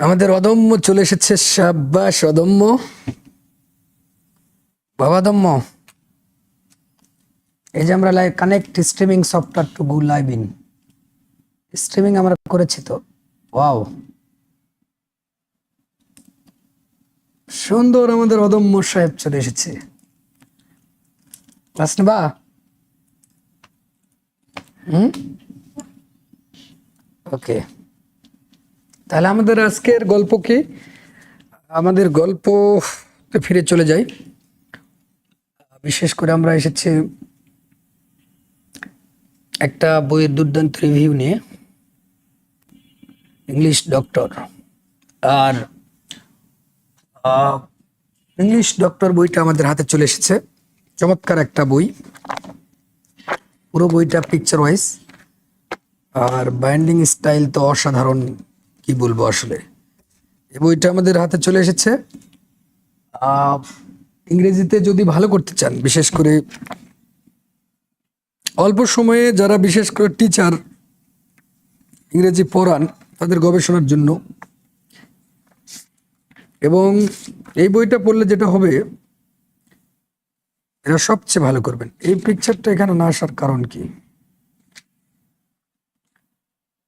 আমাদের অদম্য চলে এসেছে সাব্বাস, অদম্য। বাবা দম্য এই যে আমরা live connect streaming software to go live in streaming আমরা করেছি তো। ওয়াও সুন্দর আমাদের অদম্য সাহেব চলে এসেছে। ক্লাস নেবা হুম? ওকে তাহলে আমাদের আজকের গল্প কি? আমাদের গল্প ফিরে চলে যাই। বিশেষ করে আমরা এসেছি একটা বইয়ের দুর্দান্ত রিভিউ নিয়ে। English doctor. আর ইংলিশ ডক্টর বইটা আমাদের হাতে চলে এসেছে। চমৎকার একটা বই। পুরো বইটা পিকচার ওয়াইজ আর বাইন্ডিং স্টাইল তো অসাধারণ। কি বলব আসলে? এই বইটা আমাদের হাতে চলে এসেছে। ইংরেজিতে যদি ভালো করতে চান, বিশেষ করে অল্প সময়ে যারা বিশেষ করে টিচার ইংরেজি পড়ান, তাদের গবেষণার জন্য। এবং এই বইটা পড়লে যেটা হবে, এরা সবচেয়ে ভালো করবেন। এই পিকচারটা এখানে না আসার কারণ কি?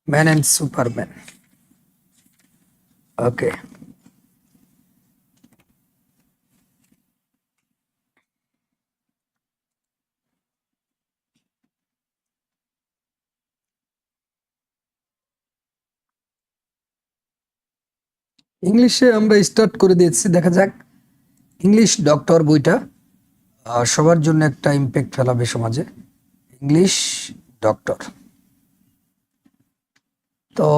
ম্যান অ্যান্ড সুপারম্যান ওকে ইংলিশে আমরা স্টার্ট করে দিয়েছি, দেখা যাক। ইংলিশ ডক্টর বইটা সবার জন্য একটা ইম্প্যাক্ট ফেলাবে সমাজে। ইংলিশ ডক্টর তো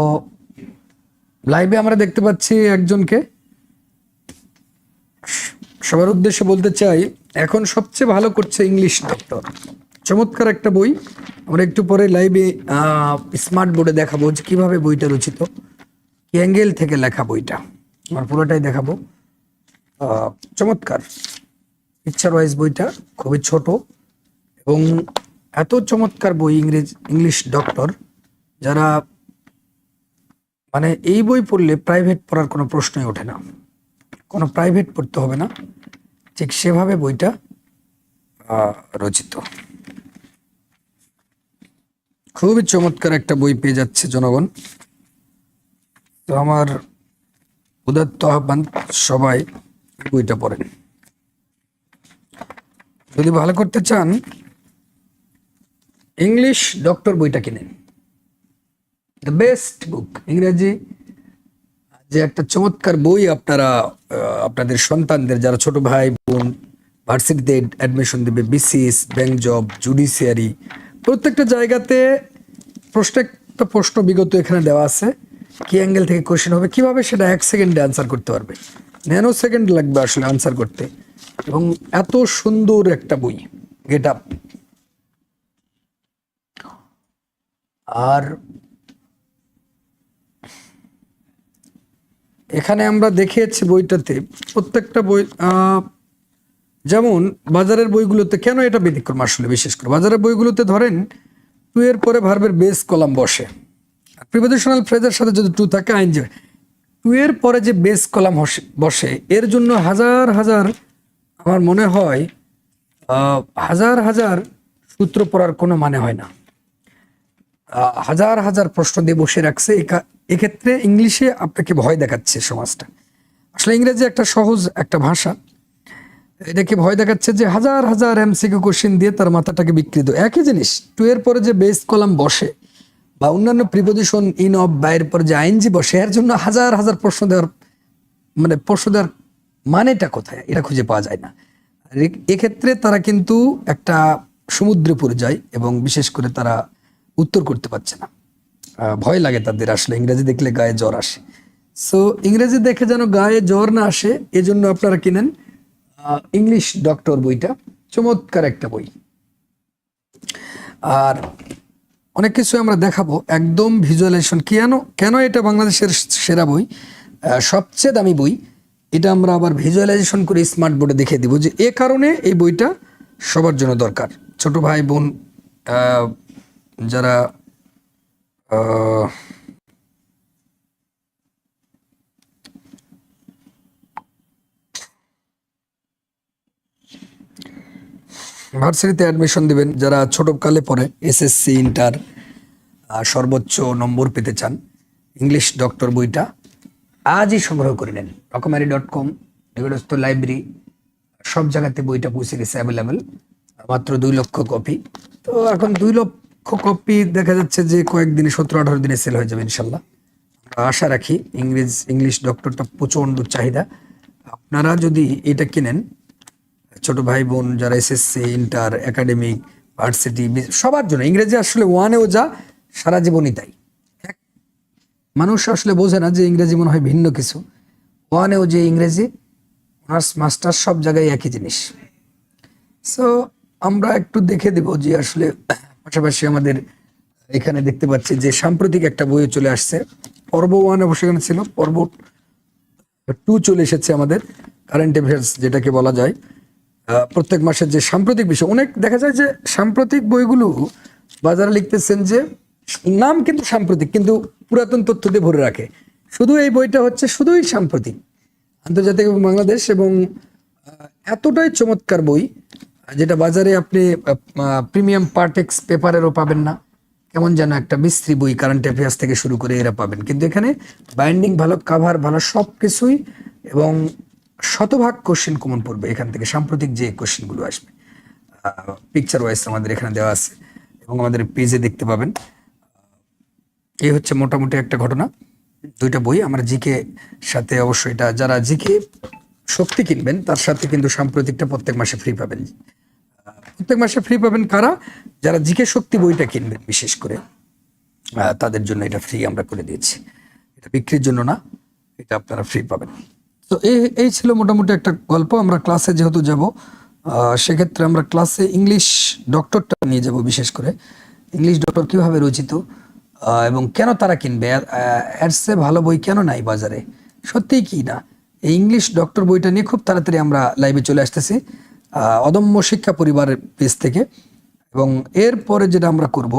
লাইভে আমরা দেখতে পাচ্ছি একজনকে। সবার উদ্দেশ্যে বলতে চাই, এখন সবচেয়ে ভালো করছে ইংলিশ ডক্টর চমৎকার একটা বই। আমরা একটু পরে লাইভে স্মার্ট বোর্ডে দেখাবো যে কীভাবে বইটা রচিত। অ্যাঙ্গেল থেকে লেখা বইটা। আমার পুরোটাই দেখাবো। চমৎকার। পিকচার ওয়াইজ বইটা খুবই ছোট এবং এত চমৎকার বই ইংরেজ ইংলিশ ডক্টর যারা মানে এই বই পড়লে প্রাইভেট পড়ার কোনো প্রশ্নই ওঠে না। কোনো প্রাইভেট পড়তে হবে না। ঠিক সেভাবে বইটা রচিত। খুবই চমৎকার একটা বই পেয়ে যাচ্ছে জনগণ। তো আমার উদাত্ত আহ্বান, সবাই বইটা পড়েন। যদি ভালো করতে চান ইংলিশ ডক্টর বইটা কিনেন। দ্য বেস্ট বুক ইংরেজি। যে একটা চমৎকার বই আপনারা আপনাদের সন্তানদের, যারা ছোট ভাই, বোন, ভার্সিটিতে অ্যাডমিশন দেবে বিসিএস ব্যাংক জব জুডিশিয়ারি প্রত্যেকটা জায়গাতে প্রত্যেকটা প্রশ্ন বিগত এখানে দেওয়া আছে, কি অ্যাঙ্গেল থেকে কোশ্চেন হবে, কীভাবে সেটা এক সেকেন্ডে আনসার করতে পারবে? ন্যানো সেকেন্ড লাগবে আসলে আনসার করতে। এবং এত সুন্দর একটা বই গেট আপ আর এখানে আমরা দেখিয়েছি বইটাতে প্রত্যেকটা বই যেমন বাজারের বইগুলোতে কেন এটা ব্যতিক্রম আসলে বিশেষ করে? বাজারের বইগুলোতে ধরেন, টু এর পরে ভার্বের বেস কলাম বসে। প্রিপোজিশনাল ফ্রেজের সাথে যদি টু থাকে, আইন যে টু এর পরে যে বেস কলাম বসে, এর জন্য হাজার হাজার আমার মনে হয় হাজার হাজার সূত্র পড়ার কোনো মানে হয় না। হাজার হাজার প্রশ্ন দিয়ে বসে রাখছে। একা- এক্ষেত্রে ইংলিশে আপনাকে ভয় দেখাচ্ছে সমাজটা। আসলে ইংরেজি একটা সহজ একটা ভাষা। এটাকে ভয় দেখাচ্ছে যে হাজার হাজার এমসিকিউ কোশ্চেন দিয়ে তার মাথাটাকে বিকৃত। একই জিনিস টু এর পরে যে বেস কলাম বসে বা অন্যান্য প্রিপোজিশন ইন অফ বাইরের পরে যে আইনজি বসে, এর জন্য হাজার হাজার প্রশ্ন দেওয়ার মানে প্রশ্ন দেওয়ার মানেটা কোথায়? এটা খুঁজে পাওয়া যায় না। এক্ষেত্রে তারা কিন্তু একটা সমুদ্রে পড়ে যায় এবং বিশেষ করে তারা উত্তর করতে পারছে না। ভয় লাগে তাদের আসলে, ইংরেজি দেখলে গায়ে জ্বর আসে। সো ইংরেজি দেখে যেন গায়ে জ্বর না আসে, এজন্য আপনারা কিনেন ইংলিশ ডক্টর বইটা, চমৎকার একটা বই। আর অনেক কিছু আমরা দেখাবো, একদম ভিজুয়ালাইজেশন কেন কেন এটা বাংলাদেশের সেরা বই? সবচেয়ে দামি বই, এটা আমরা আবার ভিজুয়ালাইজেশন করে স্মার্ট বোর্ডে দেখিয়ে দিব যে এ কারণে এই বইটা সবার জন্য দরকার। ছোট ভাই, বোন যারা ভার্সিটিতে অ্যাডমিশন দিবেন, যারা ছোটকালে পড়ে, এসএসসি, ইন্টার সর্বোচ্চ নম্বর পেতে চান, ইংলিশ ডক্টর বইটা আজই সংগ্রহ করে নেন। রকমারি ডট কম নিকটস্থ লাইব্রেরি সব জায়গাতে বইটা পৌঁছে গেছে অ্যাভেলেবেল মাত্র দুই লক্ষ কপি তো এখন দুই লক্ষ কপি দেখা যাচ্ছে যে কয়েকদিনে, সতেরো আঠারো দিনে সেল হয়ে যাবে ইনশাল্লাহ। আশা রাখি ইংরেজ, ইংলিশ ডক্টরটা প্রচণ্ড চাহিদা। আপনারা যদি এটা কিনেন, ছোট ভাই বোন যারা এসএসসি ইন্টার একাডেমিক ভার্সিটি সবার জন্য, ইংরেজি আসলে ওয়ানেও যা, সারা জীবনই তাই। মানুষ আসলে বোঝে না যে ইংরেজি মনে হয় ভিন্ন কিছু। ওয়ানেও যে ইংরেজি অনার্স মাস্টার সব জায়গায় একই জিনিস। সো আমরা একটু দেখে দেব যে আসলে পাশাপাশি আমাদের এখানে দেখতে পাচ্ছি যে সাম্প্রতিক একটা বইও চলে আসছে। পর্ব ওয়ান অবশ্য এখানে ছিল। পর্ব টু চলে এসেছে আমাদের। কারেন্ট অ্যাফেয়ার্স যেটাকে বলা যায়। প্রত্যেক মাসের যে সাম্প্রতিক বিষয়, অনেক দেখা যায় যে সাম্প্রতিক বইগুলো বাজারে লিখতেছেন যে নাম কিন্তু সাম্প্রতিক, কিন্তু পুরাতন তথ্য দিয়ে ভরে রাখে। শুধু এই বইটা হচ্ছে শুধুই সাম্প্রতিক। আন্তর্জাতিক বাংলাদেশ এবং এতটাই চমৎকার বই যেটা বাজারে আপনি প্রিমিয়াম পার্টেক্স পেপারেরও পাবেন না। কেমন যেন একটা মিস্ত্রি বই কারেন্ট অ্যাফেয়ার্স থেকে শুরু করে এরা পাবেন। কিন্তু এখানে বাইন্ডিং ভালো কাভার ভালো সব কিছুই এবং শতভাগ কোশ্চেন কমন পড়বে এখান থেকে। সাম্প্রতিক যে কোশ্চেনগুলো আসবে পিকচার ওয়াইজ আমাদের এখানে দেওয়া আছে এবং আমাদের পেজে দেখতে পাবেন। এই হচ্ছে মোটামুটি একটা ঘটনা। দুইটা বই, আমরা জিকে সাথে অবশ্যই এটা, যারা জিকে শক্তি কিনবেন, তার সাথে কিন্তু সাম্প্রতিকটা প্রত্যেক মাসে ফ্রি পাবেন। প্রত্যেক মাসে ফ্রি পাবেন কারা? যারা জিকে শক্তি বইটা কিনবেন, বিশেষ করে। তাদের জন্য এটা ফ্রি আমরা করে দিয়েছি। এটা বিক্রির জন্য না, এটা আপনারা ফ্রি পাবেন। তো এই এই ছিল মোটামুটি একটা গল্প। আমরা ক্লাসে যেহেতু যাব সেক্ষেত্রে আমরা ক্লাসে ইংলিশ ডক্টরটা নিয়ে যাব বিশেষ করে। ইংলিশ ডক্টর কীভাবে রচিত এবং কেন তারা কিনবে? অ্যাডসে ভালো বই কেন নাই বাজারে? সত্যিই কি না? এই ইংলিশ ডক্টর বইটা নিয়ে খুব তাড়াতাড়ি আমরা লাইভে চলে আসতেছি। অদম্য শিক্ষা পরিবারের পেজ থেকে। এবং এরপরে যেটা আমরা করব,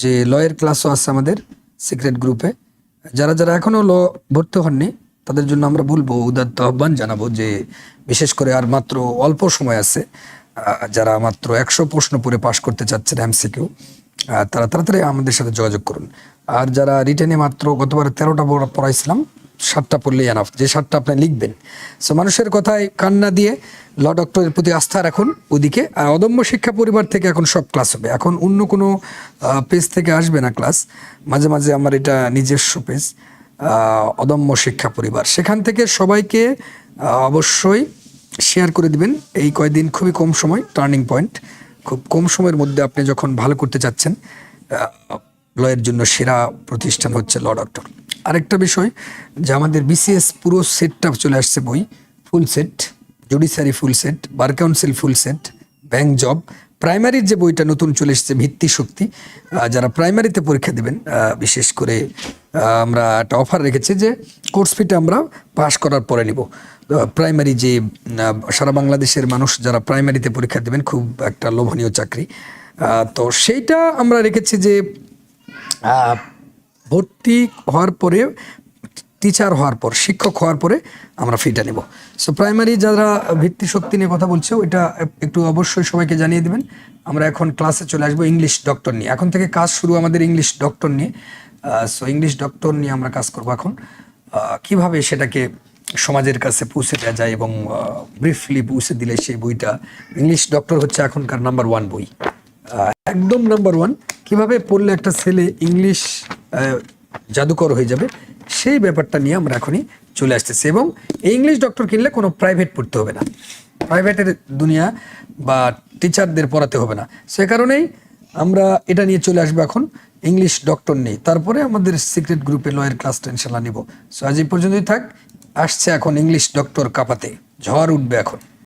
যে লয়ের ক্লাসও আছে আমাদের সিক্রেট গ্রুপে যারা যারা এখনও ল ভর্তি হননি, তাদের জন্য আমরা বলব, উদাত্ত আহ্বান জানাব যে বিশেষ করে আর মাত্র অল্প সময় আছে যারা মাত্র একশো প্রশ্ন পরে পাশ করতে চাচ্ছেন এমসিকিউ তারা তাড়াতাড়ি আমাদের সাথে যোগাযোগ করুন। আর যারা রিটেনে মাত্র গতবার তেরোটা পড়াইছিলাম সাতটা পড়লেই এনাফ যে সাতটা আপনি লিখবেন। সো মানুষের কথায় কান্না দিয়ে ল ডক্টরের প্রতি আস্থা রাখুন ওদিকে, আর অদম্য শিক্ষা পরিবার থেকে এখন সব ক্লাস হবে। এখন অন্য কোনো পেজ থেকে আসবে না ক্লাস মাঝে মাঝে আমার এটা নিজস্ব পেজ অদম্য শিক্ষা পরিবার। সেখান থেকে সবাইকে অবশ্যই শেয়ার করে দিবেন। এই কয়দিন খুবই কম সময় টার্নিং পয়েন্ট খুব কম সময়ের মধ্যে আপনি যখন ভালো করতে চাচ্ছেন লয়ের জন্য সেরা প্রতিষ্ঠান হচ্ছে ল ডক্টর আরেকটা বিষয় যে আমাদের বিসিএস পুরো সেটটা চলে আসছে বই full set judiciary full set bar council full set bank job প্রাইমারির যে বইটা নতুন চলে এসেছে, ভিত্তি শক্তি যারা প্রাইমারিতে পরীক্ষা দেবেন বিশেষ করে আমরা একটা অফার রেখেছি যে কোর্স ফিটা আমরা পাশ করার পরে নিব। প্রাইমারি যে সারা বাংলাদেশের মানুষ যারা প্রাইমারিতে পরীক্ষা দেবেন, খুব একটা লোভনীয় চাকরি। তো সেইটা আমরা রেখেছি যে ভর্তি হওয়ার পরে টিচার হওয়ার পর, শিক্ষক হওয়ার পরে আমরা ফিটা নেব। সো প্রাইমারি যারা ভিত্তি শক্তি নিয়ে কথা বলছে ওইটা একটু অবশ্যই সবাইকে জানিয়ে দেবেন। আমরা এখন ক্লাসে চলে আসব ইংলিশ ডক্টর নিয়ে। এখন থেকে কাজ শুরু আমাদের ইংলিশ ডক্টর নিয়ে। সো ইংলিশ ডক্টর নিয়ে আমরা কাজ করব এখন। কীভাবে সেটাকে সমাজের কাছে পৌঁছে দেওয়া যায় এবং ব্রিফলি পৌঁছে দিলে সেই বইটা? ইংলিশ ডক্টর হচ্ছে এখনকার নাম্বার ওয়ান বই। একদম নাম্বার ওয়ান কীভাবে পড়লে একটা ছেলে ইংলিশ জাদুকর হয়ে যাবে। সেই ব্যাপারটা নিয়ে আমরা এখনই চলে আসতেছি এবং ইংলিশ ডক্টর কিনলে কোনো প্রাইভেট পড়তে হবে না। প্রাইভেটের দুনিয়া বা টিচারদের পড়াতে হবে না। সে কারণেই আমরা এটা নিয়ে চলে আসব এখন। ইংলিশ ডক্টর নেই। তারপরে আমাদের সিক্রেট গ্রুপে লয়ের ক্লাসটা ইনশাল্লাহ নিব। সো আজ এই পর্যন্তই থাক। আসছে এখন ইংলিশ ডক্টর কাপাতে। ঝড় উঠবে এখন।